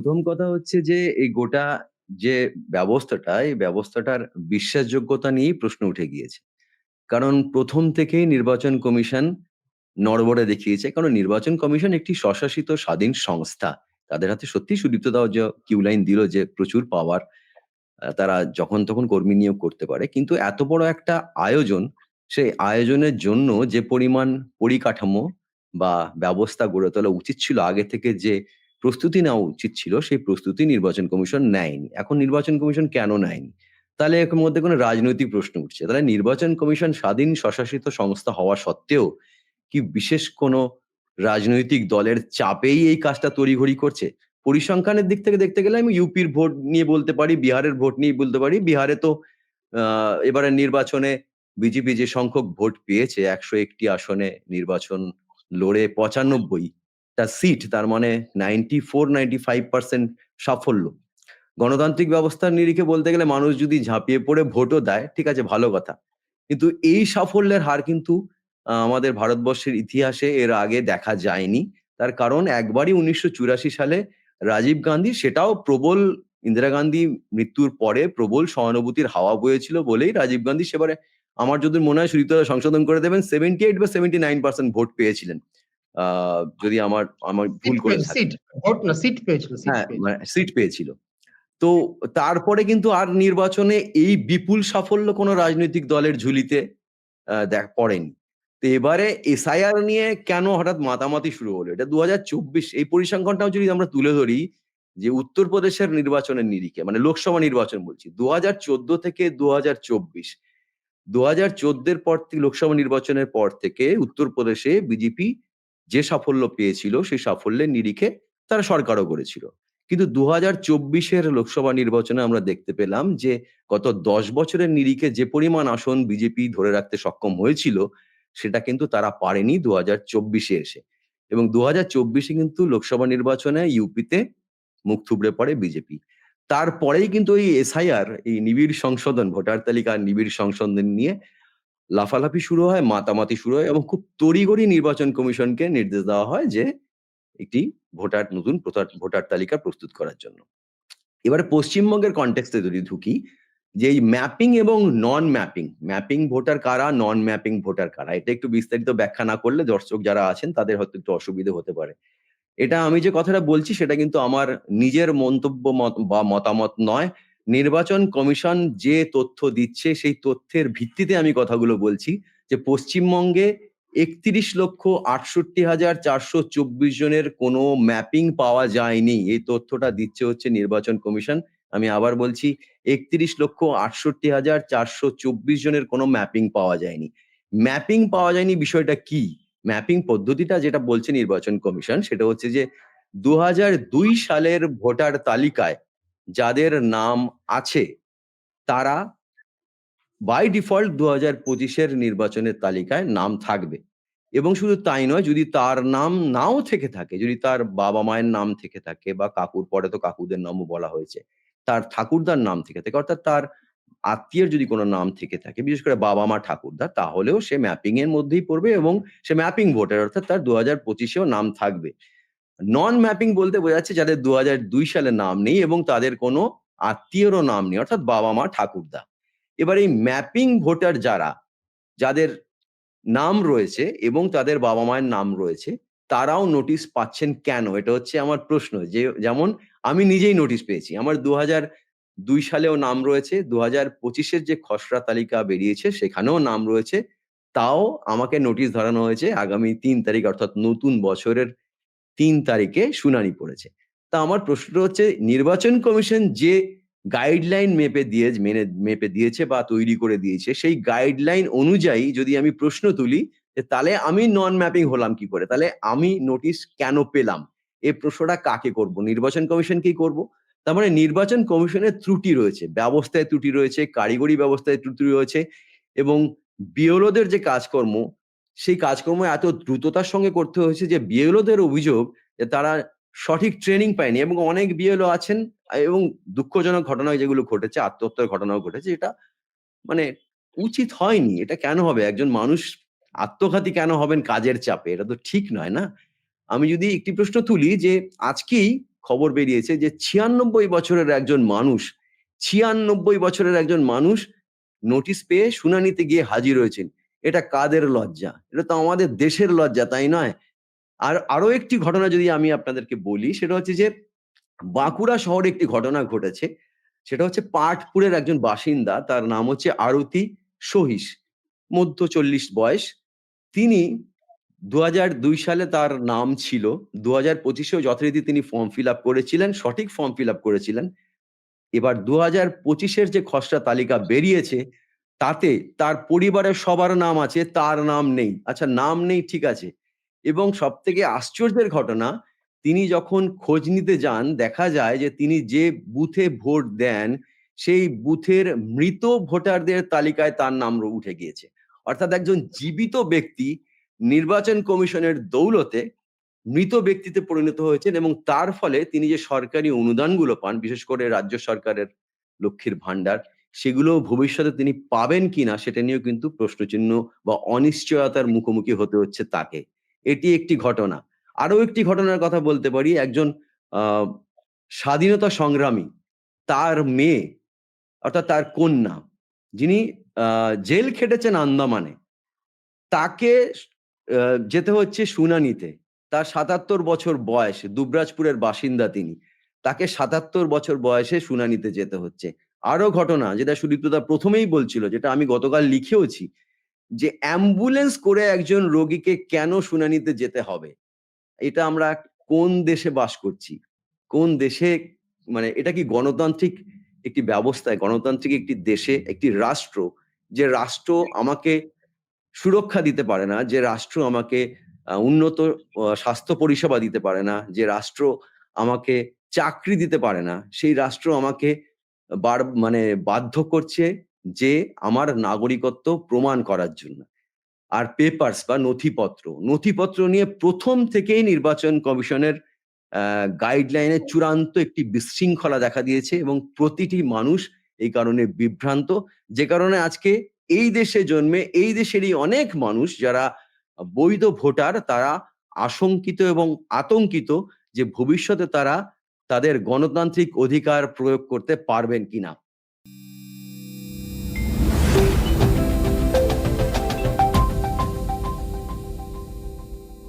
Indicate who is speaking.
Speaker 1: প্রথম কথা হচ্ছে যে এই গোটা যে ব্যবস্থাটা, এই ব্যবস্থাটার বিশ্বাসযোগ্যতা নিয়েই প্রশ্ন উঠে গিয়েছে। কারণ প্রথম থেকেই নির্বাচন কমিশন নড়বড়ে দেখিয়েছে। কারণ নির্বাচন কমিশন একটি স্বশাসিত স্বাধীন সংস্থা। তাদের হাতে সত্যিই সুদীপ্ত দাও যে কিউ লাইন দিল যে প্রচুর পাওয়ার। তারা যখন তখন কর্মী নিয়োগ করতে পারে। কিন্তু এত বড় একটা আয়োজন, সেই আয়োজনের জন্য যে পরিমাণ পরিকাঠামো বা ব্যবস্থা গড়ে তোলা উচিত ছিল আগে থেকে যে প্রস্তুতি নেওয়া উচিত ছিল, সেই প্রস্তুতি নির্বাচন কমিশন নেয়নি। এখন নির্বাচন কমিশন কেন নেয়নি? তাহলে এর মধ্যে কোনো রাজনৈতিক প্রশ্ন উঠছে। তাহলে নির্বাচন কমিশন স্বাধীন স্বশাসিত সংস্থা হওয়া সত্ত্বেও কি বিশেষ কোনো রাজনৈতিক দলের চাপেই এই কাজটা তড়িঘড়ি করছে? পরিসংখ্যানের দিক থেকে দেখতে গেলে আমি ইউপির ভোট নিয়ে বলতে পারি, বিহারের ভোট নিয়ে বলতে পারি। বিহারে তো এবারের নির্বাচনে বিজেপি যে সংখ্যক ভোট পেয়েছে ১০১ টি আসনে নির্বাচন লড়ে ৯৫ টা সিট তার মানে 94-95% সাফল্য। গণতান্ত্রিক ব্যবস্থার নিরিখে বলতে গেলে মানুষ যদি ঝাঁপিয়ে পড়ে ভোটও দেয়, ঠিক আছে ভালো কথা। কিন্তু এই সাফল্যের হার কিন্তু আমাদের ভারতবর্ষের ইতিহাসে এর আগে দেখা যায়নি। তার কারণ একবারই ১৯৮৪ সালে রাজীব গান্ধী সেটাও প্রবল ইন্দিরা গান্ধী মৃত্যুর পরে প্রবল সহানুভূতির হাওয়া বয়েছিল বলেই রাজীব গান্ধী সেবারে আমার যদি মনে হয় দা সংশোধন করে দেবেন 78 বা 79% ভোট পেয়েছিলেন। যদি আমার আমার ভুল করে
Speaker 2: সিট। পেয়েছিল,
Speaker 1: হ্যাঁ, মানে সিট পেয়েছিল। তো তারপরে কিন্তু আর নির্বাচনে এই বিপুল সাফল্য কোনো রাজনৈতিক দলের ঝুলিতে দেখ পড়েনি। তো এবারে এসআইআর নিয়ে কেন হঠাৎ মাতামাতি শুরু হলো? এটা ২০২৪ এই পরিসংখ্যানটাও যদি আমরা তুলে ধরি যে উত্তরপ্রদেশের নির্বাচনের নিরিখে মানে লোকসভা নির্বাচন বলছি। ২০১৪ থেকে দু ২০২৪ ২০১৪ এর পর থেকে লোকসভা নির্বাচনের পর থেকে উত্তরপ্রদেশে বিজেপি যে সাফল্য পেয়েছিল সেই সাফল্যের নিরিখে তারা সরকারও করেছিল কিন্তু ২০২৪ এর লোকসভা নির্বাচনে আমরা দেখতে পেলাম যে গত ১০ বছরের নিরিখে যে পরিমাণ আসন বিজেপি ধরে রাখতে সক্ষম হয়েছিল, সেটা কিন্তু তারা পারেনি ২০২৪ এ এসে। এবং ২০২৪ এ কিন্তু লোকসভা নির্বাচনে ইউপিতে মুখ থুবড়ে পড়ে বিজেপি। তারপরেই কিন্তু এই এসআইআর এই নিবিড় সংশোধন ভোটার তালিকার নিবিড় সংশোধন নিয়ে লাফালাফি শুরু হয়, মাতামাতি শুরু হয় এবং খুব তড়িগড়ি নির্বাচন কমিশনকে নির্দেশ দেওয়া হয় যে একটি ভোটার নতুন ভোটার তালিকা প্রস্তুত করার জন্য। এবারে পশ্চিমবঙ্গের কনটেক্সট এ যদি ঢুকি, যে এই ম্যাপিং এবং নন ম্যাপিং, ম্যাপিং ভোটার কারা, নন ম্যাপিং ভোটার কারা? এটা একটু বিস্তারিত ব্যাখ্যা না করলে দর্শক যারা আছেন তাদের হয়তো একটু অসুবিধে হতে পারে। এটা আমি যে কথাটা বলছি সেটা কিন্তু আমার নিজের মন্তব্য বা মতামত নয়। নির্বাচন কমিশন যে তথ্য দিচ্ছে সেই তথ্যের ভিত্তিতে আমি কথাগুলো বলছি যে পশ্চিমবঙ্গে ৩১,৬৮,৪২৪ জনের কোনো ম্যাপিং পাওয়া যায়নি। এই তথ্যটা দিচ্ছে হচ্ছে নির্বাচন কমিশন। আমি আবার বলছি ৩১,৬৮,৪২৪ জনের কোনো ম্যাপিং পাওয়া যায়নি। ম্যাপিং পাওয়া যায়নি বিষয়টা কি? ম্যাপিং পদ্ধতিটা যেটা বলছে নির্বাচন কমিশন সেটা হচ্ছে যে ২০০২ সালের ভোটার তালিকায় যাদের নাম আছে তারা বাই ডিফল্ট ২০২৫ পঁচিশের নির্বাচনের তালিকায় নাম থাকবে। এবং শুধু তাই নয় যদি তার নাম নাও থেকে থাকে, যদি তার বাবা-মায়ের নাম থেকে থাকে বা কাকুর পরে তো কাকুদের নামও বলা হয়েছে। তার ঠাকুরদার নাম থেকে থাকে অর্থাৎ তার আত্মীয়ের যদি কোনো নাম থেকে থাকে, বিশেষ করে বাবা-মা ঠাকুরদা তাহলেও সে ম্যাপিং এর মধ্যেই পড়বে এবং সে ম্যাপিং ভোটার অর্থাৎ তার ২০২৫ পঁচিশেও নাম থাকবে। নন ম্যাপিং বলতে বোঝাচ্ছে যাদের ২০০২ সালে নাম নেই এবং তাদের কোনো আত্মীয়েরও নাম নেই অর্থাৎ বাবা-মা ঠাকুরদা। এবার এই ম্যাপিং ভোটার যারা, যাদের নাম রয়েছে এবং তাদের বাবা-মায়ের নাম রয়েছে, তারাও নোটিশ পাচ্ছেন কেন? এটা হচ্ছে আমার প্রশ্ন। যে যেমন আমি নিজেই নোটিশ পেয়েছি। আমার ২০০২ সালেও নাম রয়েছে, দু হাজার পঁচিশের যে খসড়া তালিকা বেরিয়েছে সেখানেও নাম রয়েছে। তাও আমাকে নোটিশ ধরানো হয়েছে আগামী তিন তারিখ অর্থাৎ নতুন বছরের ৩ তারিখে শুনানি পড়েছে। তা আমার প্রশ্নটা হচ্ছে নির্বাচন কমিশন যে গাইডলাইন মেপে দিয়ে মেনে মেপে দিয়েছে বা তৈরি করে দিয়েছে সেই গাইডলাইন অনুযায়ী যদি আমি প্রশ্ন তুলি তাহলে আমি নন ম্যাপিং হলাম কি করে? তাহলে আমি নোটিশ কেন পেলাম? এই প্রশ্নটা কাকে করব? নির্বাচন কমিশন কমিশনকেই করব। তার মানে নির্বাচন কমিশনের ত্রুটি রয়েছে, ব্যবস্থায় ত্রুটি রয়েছে, কারিগরি ব্যবস্থায় ত্রুটি রয়েছে এবং বিএলওদের যে কাজকর্ম সেই কাজকর্ম এত দ্রুততার সঙ্গে করতে হয়েছে যে বিএলওদের অভিযোগ যে তারা সঠিক ট্রেনিং পায়নি এবং অনেক বিএলও আছেন এবং দুঃখজনক ঘটনা যেগুলো ঘটেছে, আত্মহত্যার ঘটনাও ঘটেছে এটা মানে উচিত হয়নি। এটা কেন হবে? একজন মানুষ আত্মঘাতী কেন হবেন কাজের চাপে? এটা তো ঠিক নয় না? আমি যদি একটি প্রশ্ন তুলি যে আজকেই খবর বেরিয়েছে যে ছিয়ানব্বই বছরের একজন মানুষ ছিয়ানব্বই বছরের একজন মানুষ নোটিশ পেয়ে শুনানিতে গিয়ে হাজির হয়েছেন এটা কাদের লজ্জা? এটা তো আমাদের দেশের লজ্জা, তাই নয়? আর আরও একটি ঘটনা যদি আমি আপনাদেরকে বলি, সেটা হচ্ছে যে বাঁকুড়া শহরে একটি ঘটনা ঘটেছে। সেটা হচ্ছে পাটপুরের একজন বাসিন্দা, তার নাম হচ্ছে আরতি সহিস মধ্য চল্লিশ বয়স। তিনি দু দুই সালে তার নাম ছিল। দু হাজার পঁচিশেও যথারীতি তিনি ফর্ম ফিল আপ করেছিলেন, সঠিক ফর্ম ফিল আপ করেছিলেন। এবার দু হাজার পঁচিশের যে খসড়া তালিকা বেরিয়েছে তাতে তার পরিবারের সবার নাম আছে, তার নাম নেই। আচ্ছা নাম নেই, ঠিক আছে। এবং সব থেকে আশ্চর্যের ঘটনা, তিনি যখন খোঁজ নিতে যান, দেখা যায় যে তিনি যে বুথে ভোট দেন, সেই বুথের মৃত ভোটারদের তালিকায় তার নাম উঠে গিয়েছে। অর্থাৎ একজন জীবিত ব্যক্তি নির্বাচন কমিশনের দৌলতে মৃত ব্যক্তিতে পরিণত হয়েছেন এবং তার ফলে তিনি যে সরকারি অনুদানগুলো পান, বিশেষ করে রাজ্য সরকারের লক্ষ্মীর ভান্ডার সেগুলো ভবিষ্যতে তিনি পাবেন কিনা সেটা নিয়েও কিন্তু প্রশ্নচিহ্ন বা অনিশ্চয়তার মুখোমুখি হতে হচ্ছে তাকে। এটি একটি ঘটনা। আরও একটি ঘটনার কথা বলতে পারি, একজন স্বাধীনতা সংগ্রামী, তার মেয়ে, অর্থাৎ তার কন্যা, যিনি জেল খেটেছেন আন্দামানে। তাকে যেতে হচ্ছে শুনানিতে। তার সাতাত্তর বছর বয়সে, দুবরাজপুরের বাসিন্দা তিনি। তাকে সাতাত্তর বছর বয়সে শুনানিতে যেতে হচ্ছে। আরও ঘটনা যেটা সুদীপ্তদা প্রথমেই বলছিল, যেটা আমি গতকাল লিখেওছি, যে অ্যাম্বুলেন্স করে একজন রোগীকে কেন শুনানিতে যেতে হবে? এটা আমরা কোন দেশে বাস করছি? কোন দেশে মানে এটা কি গণতান্ত্রিক একটি ব্যবস্থায় গণতান্ত্রিক একটি দেশে একটি রাষ্ট্র, যে রাষ্ট্র আমাকে সুরক্ষা দিতে পারে না, যে রাষ্ট্র আমাকে উন্নত স্বাস্থ্য পরিষেবা দিতে পারে না, যে রাষ্ট্র আমাকে চাকরি দিতে পারে না, সেই রাষ্ট্র আমাকে বার মানে বাধ্য করছে যে আমার নাগরিকত্ব প্রমাণ করার জন্য। আর পেপার্স বা নথিপত্র নথিপত্র নিয়ে প্রথম থেকেই নির্বাচন কমিশনের গাইডলাইনে চূড়ান্ত একটি বিশৃঙ্খলা দেখা দিয়েছে এবং প্রতিটি মানুষ এই কারণে বিভ্রান্ত। যে কারণে আজকে এই দেশে জন্মে, এই দেশেরই অনেক মানুষ যারা বৈধ ভোটার, তারা আশঙ্কিত এবং আতঙ্কিত যে ভবিষ্যতে তারা তাদের গণতান্ত্রিক অধিকার প্রয়োগ করতে পারবেন কিনা?